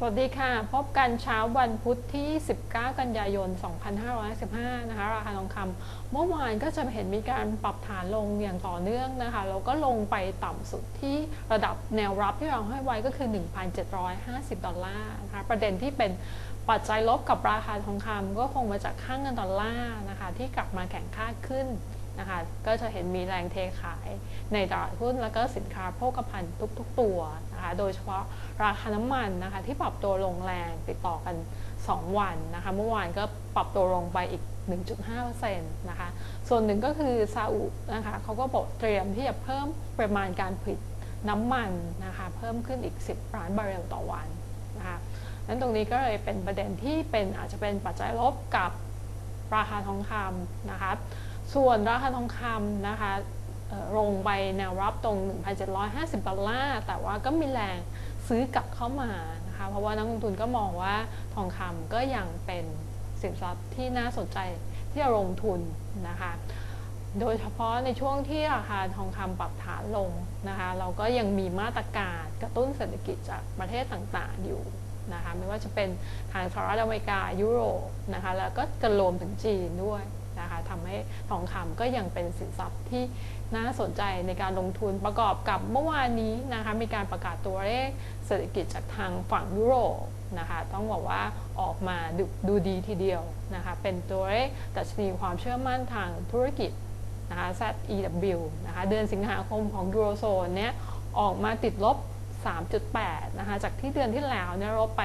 สวัสดีค่ะ พบกันเช้าวันพุธที่ 19 กันยายน 2515นะคะ ราคาทองคำเมื่อวานก็จะเห็นมีการปรับฐานลงอย่างต่อเนื่องนะคะ แล้วก็ลงไปต่ำสุดที่ระดับแนวรับที่เราให้ไว้ก็คือ 1,750 ดอลลาร์นะคะ ประเด็นที่เป็นปัจจัยลบกับราคาทองคำก็คงมาจากค่างเงินดอลลาร์นะคะ ที่กลับมาแข่งค่าขึ้น นะคะก็จะเห็นมีแรงเทขายในตลาดหุ้นแล้วก็สินค้าโภคภัณฑ์ทุก ๆ ตัวนะคะโดยเฉพาะราคาน้ำมันนะคะที่ปรับตัวลงแรงติดต่อกัน 2 วันนะคะเมื่อวานก็ปรับตัวลงไปอีก 1.5%นะคะส่วนหนึ่งก็คือซาอุนะคะเขาก็บอกเตรียมที่จะเพิ่มปริมาณการผลิตน้ำมันนะคะเพิ่มขึ้นอีก 10 ล้านบาร์เรลต่อวันนะคะนั้นตรงนี้ก็เลยเป็นประเด็นที่เป็นอาจจะเป็นปัจจัยลบกับราคาทองคำนะคะ ส่วนราคาทองคำนะคะลงไปแนวรับตรง 1,750 ดอลลาร์ แต่ว่าก็มีแรงซื้อกลับเข้ามานะคะ เพราะว่านักลงทุนก็มองว่าทองคำก็ยังเป็นสินทรัพย์ที่น่าสนใจที่จะลงทุนนะคะ โดยเฉพาะในช่วงที่ราคาทองคำปรับฐานลงนะคะ เราก็ยังมีมาตรการกระตุ้นเศรษฐกิจจากประเทศต่างๆอยู่นะคะ ไม่ว่าจะเป็นทางสหรัฐอเมริกายุโรปนะคะ แล้วก็จะรวมถึงจีนด้วย นะคะทำให้ทองคำก็ยังเป็นสินทรัพย์ที่น่าสนใจในการลงทุนประกอบกับเมื่อวานนี้นะคะมีการประกาศตัวเลขเศรษฐกิจจากทางฝั่งยุโรปนะคะต้องบอกว่าออกมาดดูดีทีเดียวนะคะเป็นตัวเลขดัชนีความเชื่อมั่นทางธุรกิจนะคะ ZEW นะคะเดือนสิงหาคมของยูโรโซนเนี้ยออกมาติดลบ 3.8 นะคะ จากที่เดือนที่แล้วเนี่ยลบไป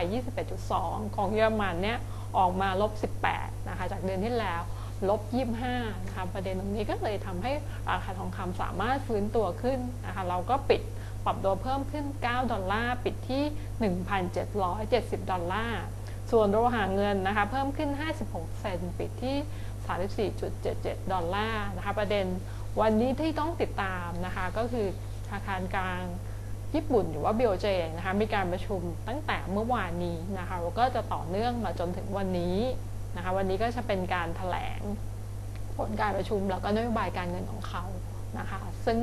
21.2 ของเยอรมันเนี่ยออกมาลบ 18 นะคะ จากเดือนที่แล้ว ลบ 25นะคะประเด็นตรงนี้ก็เลยทำให้ราคาทองคำสามารถฟื้นตัวขึ้นนะคะเราก็ปิดปรับตัวเพิ่มขึ้น 9 ดอลลาร์ปิดที่ 1,770 ดอลลาร์ส่วนโลหะเงินนะคะเพิ่มขึ้น 56 เซนต์ปิดที่ 34.77 ดอลลาร์นะคะประเด็นวันนี้ที่ต้องติดตามนะคะก็คือธนาคารกลางญี่ปุ่นหรือว่า BOJ นะคะมีการประชุมตั้งแต่เมื่อวานนี้นะคะแล้วก็จะต่อเนื่องมาจนถึงวันนี้ นะคะวันนี้ก็จะเป็นการถแถลงผลการประชุมแล้วก็นโยบายการเงินของเขานะคะซึ่ง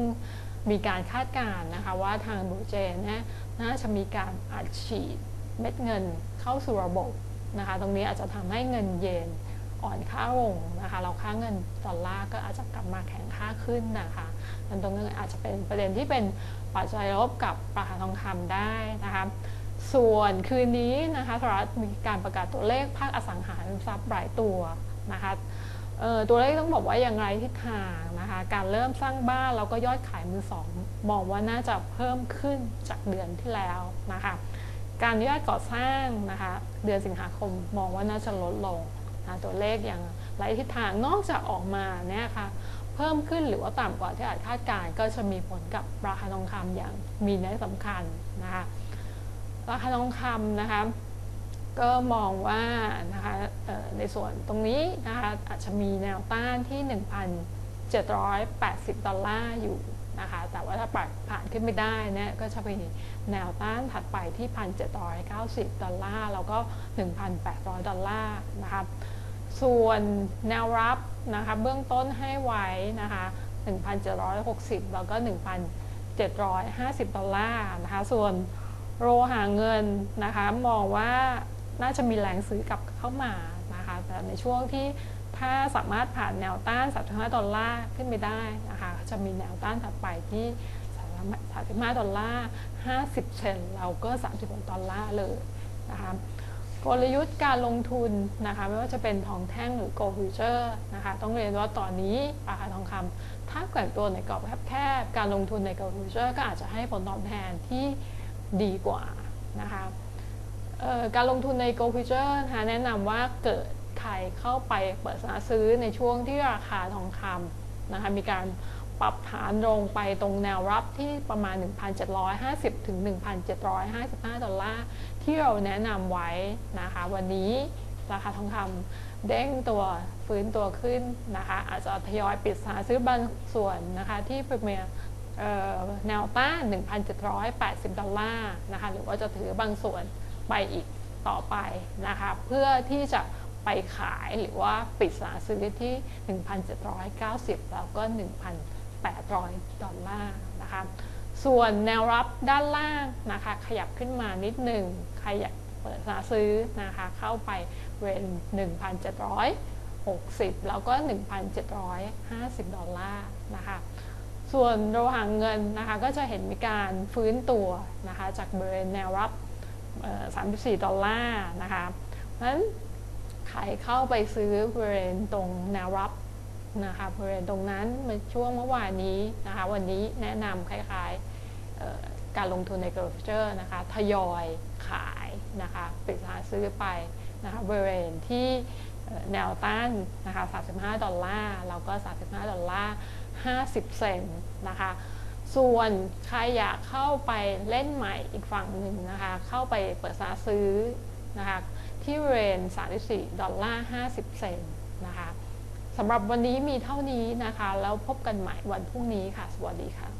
มีการคาดการณ์นะคะว่าทางบูเจนะน่าจะมีการอัดฉีดเม็ดเงินเข้าสู่ระบบนะคะตรงนี้อาจจะทำให้เงินเยนอ่อนค่าลงนะคะเราค่าเงินดอลลาร์ก็อาจจะกลับมาแข็งค่าขึ้นนะคะมันตรงนี้อาจจะเป็นประเด็นที่เป็นปัจจัยลบกับราคาทองคำได้นะคะ ส่วนคืนนี้นะคะสหรัฐมีการประกาศตัวเลขภาคอสังหาริมทรัพย์รายตัวนะคะตัวเลขต้องบอกว่าอย่างไรทิศทางนะคะการเริ่มสร้างบ้านแล้วก็ยอดขายมือสองมองว่าน่าจะเพิ่มขึ้นจากเดือนที่แล้วนะคะการยอดก่อสร้างนะคะเดือนสิงหาคมมองว่าน่าจะลดลงนะตัวเลขอย่างไรทิศทางนอกจากออกมาเนี่ยค่ะเพิ่มขึ้นหรือว่าต่ำกว่าที่อาจคาดการก็จะมีผลกับราคาทองคำอย่างมีนัยสำคัญนะคะ ราคาทองคำนะคะก็มองว่านะคะในส่วนตรงนี้นะคะอาจจะมีแนวต้านที่ 1,780 ดอลลาร์อยู่นะคะแต่ว่าถ้าปัดผ่านขึ้นไม่ได้เนี่ยก็จะมีแนวต้านถัดไปที่ 1,790 ดอลลาร์แล้วก็ 1,800 ดอลลาร์นะคะส่วนแนวรับนะคะเบื้องต้นให้ไว้นะคะ1,760 แล้วก็ 1,750 ดอลลาร์นะคะส่วน โรหาเงินนะคะมองว่าน่าจะมีแรงซื้อกลับเข้ามานะคะแต่ในช่วงที่ถ้าสามารถผ่านแนวต้าน 35 ดอลลาร์ขึ้นไปได้นะคะจะมีแนวต้านถัดไปที่ 35 ดอลลาร์ 50 เซนเราก็ 36 ดอลลาร์เลยนะคะกลยุทธ์การลงทุนนะคะไม่ว่าจะเป็นทองแท่งหรือ gold future นะคะต้องเรียนว่าตอนนี้ราคาทองคำถ้าแกว่งตัวในกรอบแคบๆการลงทุนใน gold future ก็อาจจะให้ผลตอบแทนที่ ดีกว่านะคะการลงทุนใน Go Future นะคะแนะนำว่าเกิดใครเข้าไปเปิดสาซื้อในช่วงที่ราคาทองคำนะคะมีการปรับฐานลงไปตรงแนวรับที่ประมาณ 1,750 ถึง 1,755 ดอลลาร์ ที่เราแนะนำไว้นะคะ วันนี้ราคาทองคำเด้งตัวฟื้นตัวขึ้นนะคะ อาจจะทยอยปิดสาซื้อบางส่วนนะคะ ที่เป็น แนวต้าน 1,780 ดอลลาร์นะคะหรือว่าจะถือบางส่วนไปอีกต่อไปนะคะเพื่อที่จะไปขายหรือว่าปิดสาซื้อที่ 1,790 แล้วก็ 1,800 ดอลลาร์นะคะส่วนแนวรับด้านล่างนะคะขยับขึ้นมานิดหนึ่งขยับเปิดซาซื้อนะคะเข้าไปเรน1,760 แล้วก็ 1,750 ดอลลาร์นะคะ ส่วนระหว่างเงินนะคะก็จะเห็นมีการฟื้นตัวนะคะจากบริเวณแนวรับ 34 ดอลลาร์นะคะนั้นใครเข้าไปซื้อบริเวณตรงแนวรับนะคะบริเวณตรงนั้นในช่วงเมื่อวานนี้นะคะวันนี้แนะนำคล้ายๆการลงทุนใน g r o w t h นะคะทยอยขายนะคะปิดร้านซื้อไปนะคะบริเวณที่แนวต้านนะคะ35 ดอลลาร์แล้วก็ 35 ดอลลาร์ 50 เซนนะคะ ส่วนใครอยากเข้าไปเล่นใหม่อีกฝั่งหนึ่งนะคะ เข้าไปเปิดซาซื้อนะคะที่เรน 34 ดอลลาร์ 50 เซนนะคะสำหรับวันนี้มีเท่านี้นะคะ แล้วพบกันใหม่วันพรุ่งนี้ค่ะ สวัสดีค่ะ